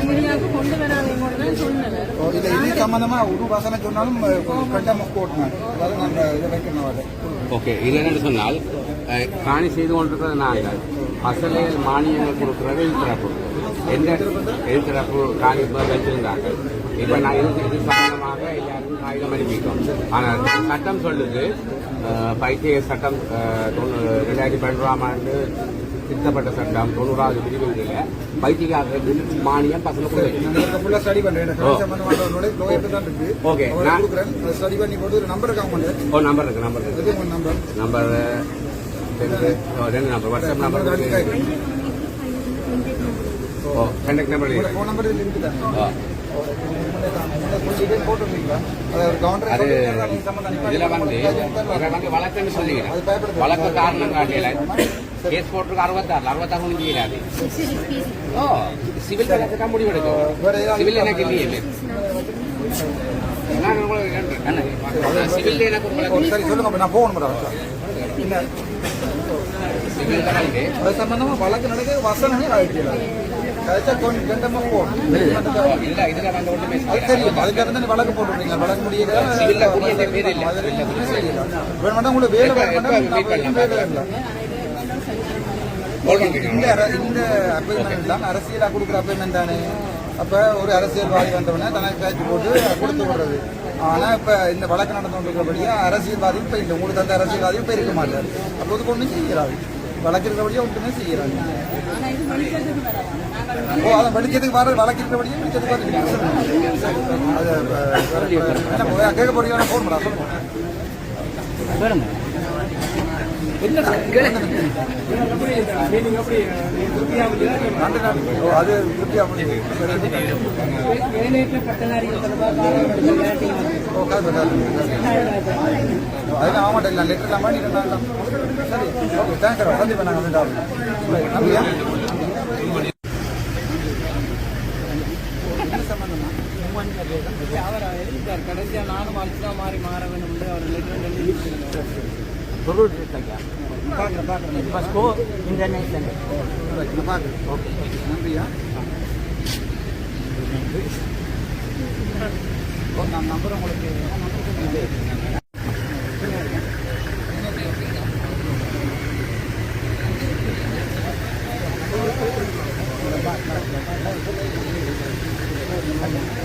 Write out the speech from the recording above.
மீடியாவுக்கு கொண்டு வராதீங்கன்னு தான் சொன்னவர் ஓ, இது சம்பந்தமா ஒரு வசனம் சொன்னாலும் அதாவது இதை வைக்கணும் ஓகே இது சொன்னால் காணி செய்து கொண்டிருக்கிறது நாங்கள் பசலையில் மானியங்கள் கொடுக்கிறது எதிர்த்தரப்பு எந்த எதிர்த்தரப்பு இப்ப வச்சிருந்தாங்க இப்போ நான் இது சம்பந்தமாக எல்லாருக்கும் காகிதம் அனுப்பிட்டோம். ஆனால் சட்டம் சொல்லுது பைத்திய சட்டம் தொண்ணூ- ரெண்டாயிரத்தி பன்னெண்டாம் ஆண்டு திருத்தப்பட்ட சட்டம் தொண்ணூறாவது பிரிவுகளில் பைத்தியக்காரர்களுக்கு மானியம் பசங்க கொடுக்கும் நான் இதை ஃபுல்லா ஸ்டடி இருக்கு. ஓகே, நான்- கொடுக்குறேன். ஸ்டடி பண்ணி ஒரு நம்பர் காமெண்ட் ஓ நம்பர் இருக்கு நம்பர் இருக்கு. நம்பர் நம்பர் ரெண்டு நம்பர் வாட்ஸ்அப் நம்பர் ஓ கண்டக்ட் நம்பர் ஃபோன் நம்பர் இருக்குதா அது இதுல வந்து இதுல வந்து வழக்குன்னு சொல்லிக்கிறேன் வழக்கு காரணம் கேஸ் போட்டிருக்கு அறுபத்தாறு அறுபத்தாறு ஓ சிவில் வழக்கு முடிவெடுக்கும் சிவில் எனக்கு இல்லையே நான் உங்களுக்கு சிவில் எனக்கு சரி சொல்லுங்க நான் போகணும் இல்ல இதுல வந்து ஒன்றுமே அது செய்யல. தெரியும் அதுக்காக தான் வழக்கு போட்டுருக்கீங்க வழக்கு முடியல சிவில்ல புரிய பேர் இல்ல. வேணும் உங்களுக்கு வேலை எப்ப- வேணும் எப்ப meet பண்ணலாம்? இல்லை Call இந்த பண்றீங்களா? இந்த அப்பாயின்மெண்ட் தான் அரசியலா கொடுக்குற அப்பாயின்மெண்ட் தானே அப்ப ஒரு அரசியல்வாதி வந்தவொடனே தனக்கு காய்ச்சி போட்டு கொடுத்து விடுறது ஆனா இப்ப இந்த வழக்கு நடந்து கொண்டிருக்கிறபடியா அரசியல்வாதி இப்ப இல்லை உங்களுக்கு தந்த அரசியல்வாதி இப்ப இருக்க மாட்டார் அப்போ அதுக்கு ஒண்ணும் வெளிச்சத்துக்கு வராது நாங்கள் ஓ அதை வெளிச்சத்துக்கு வர வழக்கு இருக்கிறபடியா வெளிச்சத்துக்கு வர கேட்க போறீங்க ஃபோன் பண்ணா சொல்லுங்க அது திருப்தியா முடியுது பண்ணிட்டு சரி ஓகே தேங்க்யூ சந்திப்பா நாங்கள் வந்து நம்பியா என்ன சம்பந்தமா அவர் எழுதிட்டார் கடைசியா நானும் வாழ்க்கை மாறி மாற வேண்டும் அவர் லெட்டர் எழுதி பார்க்குறேன் பார்க்குறேன். பஸ்கோ இன்டர்நேஷனல் நான் பார்க்குறேன் ஓகே நன்றியா ஓ நான் நம்பர் உங்களுக்கு 看见。